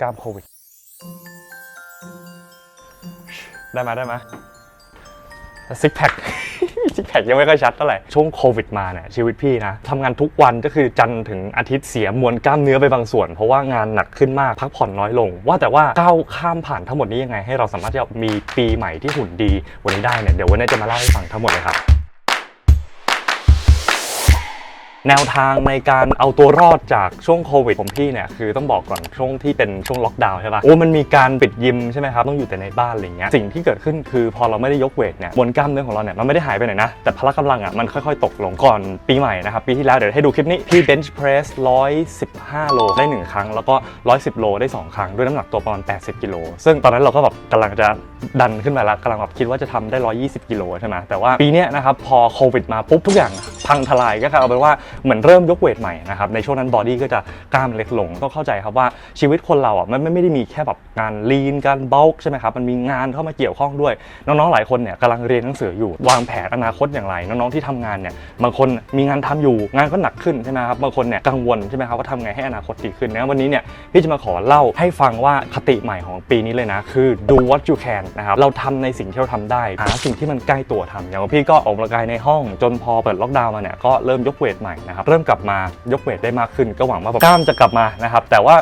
กล้ามโควิด ได้ไหมได้ไหมซิกแพคซิกแพคยังไม่ค่อยชัดเท่าไหร่ ช่วงโควิดมาเนี่ยชีวิตพี่นะทำงานทุกวันก็คือจันทร์ถึงอาทิตย์เสียมวลกล้ามเนื้อไปบางส่วน เพราะว่างานหนักขึ้นมากพักผ่อนน้อยลง ว่าแต่ว่าก้าวข้ามผ่านทั้งหมดนี้ยังไง ให้เราสามารถที่จะมีปีใหม่ที่หุ่นดี วันนี้ได้เนี่ยเดี๋ยววันนี้จะมาเล่าให้ฟังทั้งหมดเลยครับ แนวทางในการเอาตัวรอดจากช่วงโควิดของพี่เนี่ยคือต้องบอกก่อนช่วงที่เป็นช่วงล็อกดาวน์ใช่ปะโอ้มันมีการปิดยิมใช่ไหมครับต้องอยู่แต่ในบ้านอะไรเงี้ยสิ่งที่เกิดขึ้นคือพอเราไม่ได้ยกเวทเนี่ยมวลกล้ามเนื้อของเราเนี่ยมันไม่ได้หายไปไหนนะ แต่พละกำลังอะมันค่อยๆ ตกลงก่อนปีใหม่นะครับปีที่แล้วเดี๋ยวให้ดูคลิปนี้พี่เบนช์เพรส115 โลได้ 1 ครั้ง แล้วก็ 110 โลได้ 2 ครั้งด้วยน้ำหนักตัวประมาณ 80 กิโลซึ่งตอนนั้นเราก็แบบกำลังจะดันขึ้นมาแล้วกำลังแบบคิดว่าจะทำได้ 120 กิโลใช่ไหมแต่ว่าปีนี้นะครับพอโควิดมาปุ๊บทุกอย่าง พังทลายก็คือเอาเป็นว่าเหมือนเริ่มยกเวทใหม่นะครับในช่วงนั้นบอดี้ก็จะกล้ามเล็กลงต้องเข้าใจครับว่าชีวิตคนเราอะมันไม่ได้มีแค่แบบงานลีนการเบลกใช่ไหมครับมันมีงานเข้ามาเกี่ยวข้องด้วย น้องๆหลายคนเนี่ยกำลังเรียนหนังสืออยู่ วางแผนอนาคตอย่างไรน้องๆที่ทำงานเนี่ยบางคนมีงานทำอยู่งานก็หนักขึ้นใช่ไหมครับบางคนเนี่ยกังวลใช่ไหมครับว่าทำไงให้อนาคตดีขึ้นนะวันนี้เนี่ยพี่จะมาขอเล่าให้ฟังว่าคติใหม่ของปีนี้เลยนะ คือ do what you can นะครับเราทำในสิ่งที่เราทำได้หาสิ่งที่มันใกล้ตัวทำอย่างพี่ก็ออกกำลังกายในห้องจนพอเปิดล็อกดาวน์มาเนี่ยก็เริ่มยกเวทใหม่นะครับเริ่มกลับมายกเวทได้มากขึ้น ก็หวังว่าแบบกล้ามจะกลับมานะครับแต่ว่า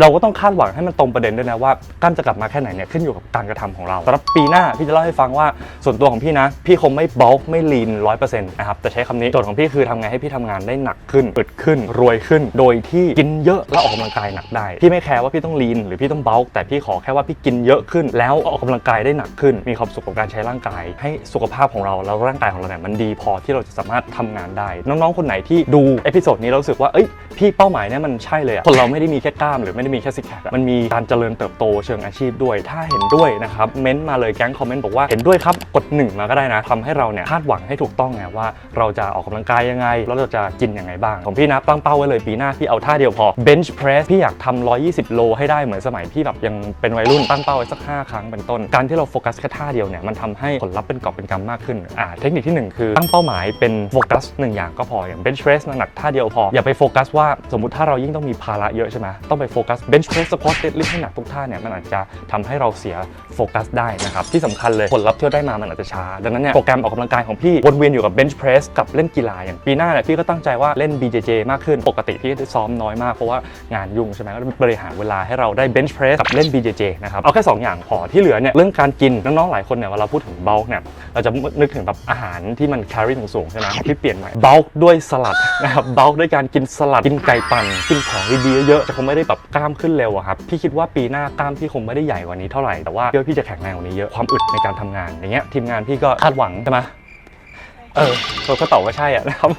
เราก็ต้องคาดหวังให้มันตรงประเด็นด้วยนะว่ากล้ามจะกลับมาแค่ไหนเนี่ยขึ้นอยู่กับการกระทำของเราสำหรับปีหน้าพี่จะเล่าให้ฟังว่าส่วนตัวของพี่นะ พี่คงไม่บล็อกไม่ลีนร้อยเปอร์เซ็นต์นะครับแต่ใช้คำนี้โจทย์ของพี่คือทำไงให้พี่ทำงานได้หนักขึ้นอึดขึ้น รวยขึ้น โดยที่กินเยอะแล้วออกกำลังกายหนักได้พี่ไม่แคร์ว่าพี่ต้องลีนหรือพี่ต้องบล็อกแต่พี่ขอแค่ว่าพี่กินเยอะขึ้น แล้วออกกำลังกายได้หนักขึ้น มีความสุขกับการใช้ร่างกาย ให้สุขภาพของเราแล้วร่างกายของเราเนี่ยมันดีพอที่เราจะสามารถทำงานได้ น้องๆ คนไหนที่ดูเอพิโซดนี้เรารู้สึกว่าเอ้ยพี่เป้าหมายเนี่ยมันใช่เลยคนเราไม่ได้มีแค่กล้ามหรือไม่ได้มีแค่ซิกแพคมันมีการเจริญเติบโตเชิงอาชีพด้วย ถ้าเห็นด้วยนะครับเม้นต์มาเลยแก๊งคอมเมนต์บอกว่าเห็นด้วยครับกดหนึ่งมาก็ได้นะทำให้เราเนี่ยคาดหวังให้ถูกต้องไงว่าเราจะออกกำลังกายยังไง แล้วเราจะกินยังไงบ้าง ของพี่นะตั้งเป้าไว้เลยปีหน้าพี่เอาท่าเดียวพอ bench press พี่อยากทำ120 โลให้ได้เหมือนสมัยพี่แบบยังเป็นวัยรุ่นตั้งเป้าไว้สัก 5 ครั้งเป็นต้น การที่เราโฟกัสแค่ท่าเดียวเนี่ยมันทำให้ผลลัพธ์เป็นกอบเป็นกำมากขึ้นอ่าเทคนิคที่ 1 คือตั้งเป้าหมายเป็นโฟกัสหนึ่งอย่างก็พออย่าง bench press หนักๆท่าเดียวพอ อย่าไปโฟกัสว่าสมมติถ้าเรายิ่งต้องมีภาระเยอะใช่ไหมต้องไปโฟกัส bench press squat deadlift ให้หนักทุกท่าเนี่ยมันอาจจะทำให้เราเสียโฟกัสได้นะครับที่สำคัญเลยผลลัพธ์ที่เราได้มามันอาจจะช้า ดังนั้นเนี่ยโปรแกรมออกกำลังกายของพี่วนเวียนอยู่กับ bench press กับเล่นกีฬาอย่างปีหน้าเนี่ยพี่ก็ตั้งใจว่าเล่น BJJ มากขึ้นปกติพี่ซ้อมน้อยมากเพราะว่างานยุ่งใช่ไหมก็บริหารเวลาให้เราได้ bench press กับเล่น BJJ นะครับเอาแค่สองอย่างพอที่เหลือเนี่ยเรื่องการกินน้องๆหลายคนเนี่ยเวลาพูดถึง bulk เนี่ยเราจะนึกถึงแบบอาหารที่มัน calorie สูงใช่ไหมพี่ปลี่ยนใหม่เบลกด้วยสลัดนะครับเบลกด้วยการกินสลัดกินไก่ปั่นกินของดีๆเยอะๆจะคงไม่ได้แบบกล้ามขึ้นเร็วอะครับพี่คิดว่าปีหน้ากล้ามพี่คงไม่ได้ใหญ่กว่านี้เท่าไหร่แต่ว่าเดี๋ยวพี่จะแข็งแรงกว่านี้เยอะความอึดในการทำงานอย่างเงี้ยทีมงานพี่ก็คาดหวังใช่ไหม เออเราก็ตอบว่าใช่อะนะครับ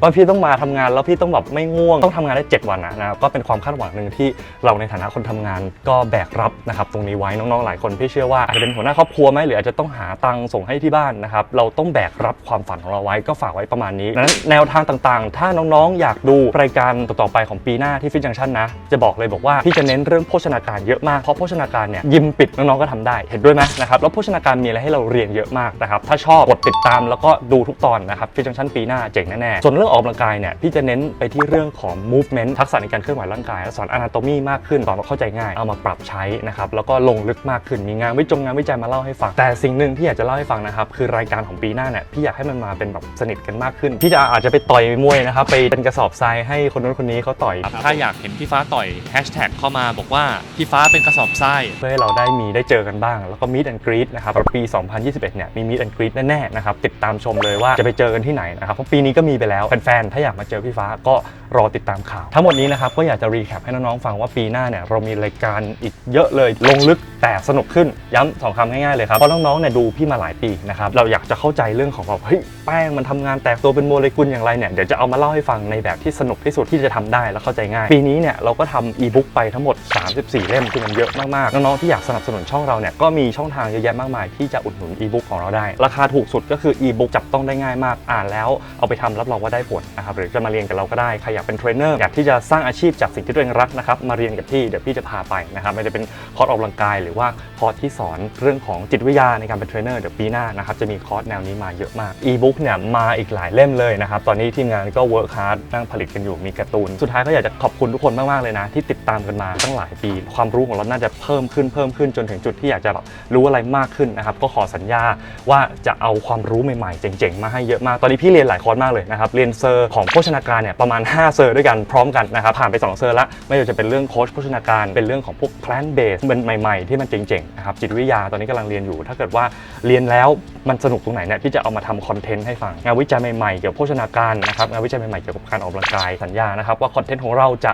ว่าพี่ต้องมาทำงานแล้วพี่ต้องแบบไม่ง่วงต้องทำงานได้ 7 วันอะนะครับก็เป็นความคาดหวังหนึ่งที่เราในฐานะคนทำงาน ก็แบกรับนะครับตรงนี้ไว้น้องๆหลายคนพี่เชื่อว่าอาจจะเป็นหัวหน้าครอบครัวไหมหรืออาจจะต้องหาตังค์ส่งให้ที่บ้านนะครับเราต้องแบกรับความฝันของเราไว้ก็ฝากไว้ประมาณนี้นั้นแนวทางต่างๆ ถ้าน้องๆ อยากดูรายการต่อๆไปของปีหน้าที่ฟิตจังชันนะจะบอกเลยบอกว่าพี่จะเน้นเรื่องโภชนาการเยอะมากเพราะโภชนาการเนี่ยยิมปิดน้องๆก็ทำได้เห็นด้วยไหมนะครับแล้วโภชนาการมีอะไรให้เราเรียนเยอะมากนะครับถ้าชอบกดติดตามแล้วก็ดูทุกตอนนะครับฟิตจังชันปีหน้าเจ๋งแน่ๆส่วนเรื่องออกกำลังกายเนี่ยพี่จะเน้นไปที่เรื่องของ movement ทักษะในการเคลื่อนไหวร่างกายและสอน anatomy มากขึ้นสอนมาเข้าใจง่ายเอามาปรับใช้นะครับแล้วก็ลงลึกมากขึ้นมีงานวิจงงานวิจัยมาเล่าให้ฟัง แต่สิ่งหนึ่งที่อยากจะเล่าให้ฟังนะครับคือรายการของปีหน้าเนี่ยพี่อยากให้มันมาเป็นแบบสนิทกันมากขึ้นพี่จะอาจจะไปต่อยมวยนะครับไปเป็นกระสอบทรายให้คนนู้นคนนี้เขาต่อยถ้าอยากเห็นพี่ฟ้าต่อยแฮชแท็กเข้ามาบอกว่าพี่ฟ้าเป็นกระสอบทรายเพื่อให้เราได้มีได้เจอกันบ้าง แล้วก็ Meet and Greet นะครับปี 2021 เนี่ยมี Meet and Greet แน่ๆนะครับติดตามชมเลยว่าจะไปเจอกันที่ไหนนะครับเพราะปีนี้ก็มีไปแล้วแฟนๆถ้าอยากมาเจอพี่ฟ้าก็รอติดตามข่าว ทั้งหมดนี้นะครับก็อยากจะรีแคปให้น้องๆฟังว่าปีหน้าเนี่ยเรามีรายการอีกเยอะเลยลงลึกแต่สนุกขึ้นย้ำสองคำง่ายๆเลยครับเพราะน้องๆเนี่ยดูพี่มาหลายปีนะครับเราอยากจะเข้าใจเรื่องของแบบเฮ้ยแป้งมันทำงานแตกตัวเป็นโมเลกุลอย่างไรเนี่ยเดี๋ยวจะเอามาเล่าให้ฟังในแบบที่สนุกที่สุดที่จะทำได้และเข้าใจง่าย ปีนี้เนี่ยเราก็ทำอีบุ๊กไปทั้งหมด 34 เล่มคือมันเยอะมากๆน้องๆที่อยากสนับสนุนช่องเราเนี่ยก็มีช่องทางเยอะแยะมากมายที่จะอุดหนุนอีบุ๊กของเราได้ ราคาถูกสุดก็คืออีบุ๊กจับต้องได้ง่ายมากอ่านแล้วเอาไปทำรับรองว่าได้ผลนะครับหรือจะมาเรียนกับเราก็ได้ใครอยากเป็นเทรนเนอร์อยากที่จะสร้างอาชีพจากสิ่งที่ตัวเองรักนะครับมาเรียนกับพี่เดี๋ยวพี่จะพาไปนะครับไม่ได้เป็นคอร์สออกกำลังกาย หรือว่าคอร์สที่สอนเรื่องของจิตวิทยาในการเป็นเทรนเนอร์เดี๋ยวปีหน้านะครับจะมีคอร์สแนวนี้มาเยอะมากอีบุ๊กเนี่ยมาอีกหลายเล่มเลยนะครับตอนนี้ทีมงานก็เวิร์คฮาร์ดนั่งผลิตกันอยู่มีการ์ตูน สุดท้ายก็อยากจะขอบคุณทุกคนมากๆเลยนะ ที่ติดตามกันมาตั้งหลายปี ความรู้ของเราน่าจะเพิ่มขึ้นเพิ่มขึ้นจนถึงจุดที่อยากจะแบบรู้อะไรมากขึ้นนะครับก็ขอสัญญาว่าจะเอาความรู้ใหม่ๆเจ๋งๆมาให้เยอะมาก ตอนนี้พี่เรียนหลายคอร์สมากเลยนะครับ เรียนเซอร์ของโภชนาการเนี่ยประมาณ 5 เซอร์ด้วยกันพร้อมกันนะครับ ผ่านไป 2 เซอร์ละ ไม่ว่าจะเป็นเรื่องโค้ชโภชนาการ เป็นเรื่องของพวก plant based เป็นใหม่ ๆ ที่มันเจ๋งๆนะครับ จิตวิทยาตอนนี้กำลังเรียนอยู่ ถ้าเกิดว่าเรียนแล้วมันสนุกตรงไหนเนี่ยพี่จะเอามาทำคอนเทนต์ให้ฟัง งานวิจัยใหม่ๆเกี่ยวกับโภชนาการนะครับ งานวิจัยใหม่ๆเกี่ยวกับการออกกำลังกาย สัญญานะครับว่าคอนเทนต์ของเราจะ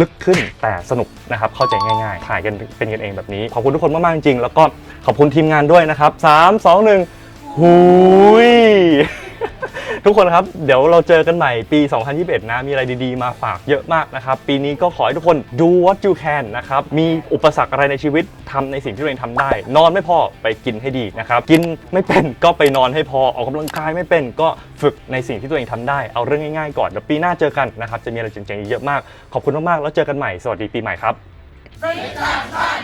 ลึกขึ้นแต่สนุกนะครับ เข้าใจง่ายๆ ถ่ายกันเป็นกันเองแบบนี้ ขอบคุณทุกคนมากๆจริงๆแล้วก็ขอบคุณทีมงานด้วยนะครับสามสอง หูย ทุกคนครับ เดี๋ยวเราเจอกันใหม่ปี 2021 นะ มีอะไรดีๆ มาฝากเยอะมากนะครับ ปีนี้ก็ขอให้ทุกคน do what you can นะครับ มีอุปสรรคอะไรในชีวิตทำในสิ่งที่ตัวเองทำได้ นอนไม่พอไปกินให้ดีนะครับ กินไม่เป็นก็ไปนอนให้พอ ออกกำลังกายไม่เป็นก็ฝึกในสิ่งที่ตัวเองทำได้ เอาเรื่องง่ายๆ ก่อน เดี๋ยวปีหน้าเจอกันนะครับ จะมีอะไรเจ๋งๆ เยอะมาก ขอบคุณมากๆ แล้วเจอกันใหม่ สวัสดีปีใหม่ครับ Break up